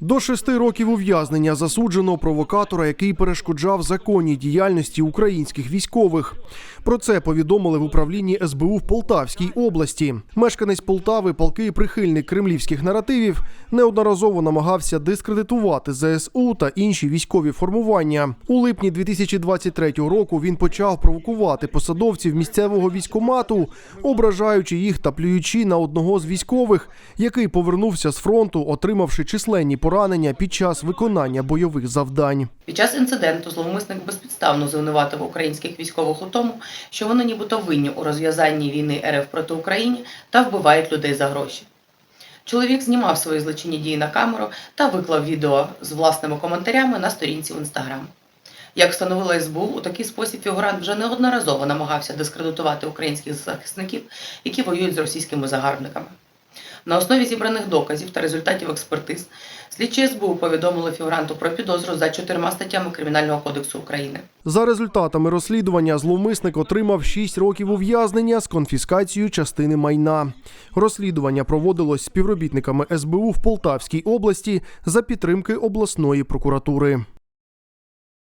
До шести років ув'язнення засуджено провокатора, який перешкоджав законній діяльності українських військових. Про це повідомили в управлінні СБУ в Полтавській області. Мешканець Полтави, палкий прихильник кремлівських наративів, неодноразово намагався дискредитувати ЗСУ та інші військові формування. У липні 2023 року він почав провокувати посадовців місцевого військомату, ображаючи їх та плюючи на одного з військових, який повернувся з фронту, отримавши численні поранення під час виконання бойових завдань. Під час інциденту зловмисник безпідставно звинуватив українських військових у тому, що вони нібито винні у розв'язанні війни РФ проти України та вбивають людей за гроші. Чоловік знімав свої злочинні дії на камеру та виклав відео з власними коментарями на сторінці в інстаграм. Як встановила СБУ, у такий спосіб фігурант вже неодноразово намагався дискредитувати українських захисників, які воюють з російськими загарбниками. На основі зібраних доказів та результатів експертиз слідчі СБУ повідомили фігуранту про підозру за чотирма статтями Кримінального кодексу України. За результатами розслідування зловмисник отримав 6 років ув'язнення з конфіскацією частини майна. Розслідування проводилось співробітниками СБУ в Полтавській області за підтримки обласної прокуратури.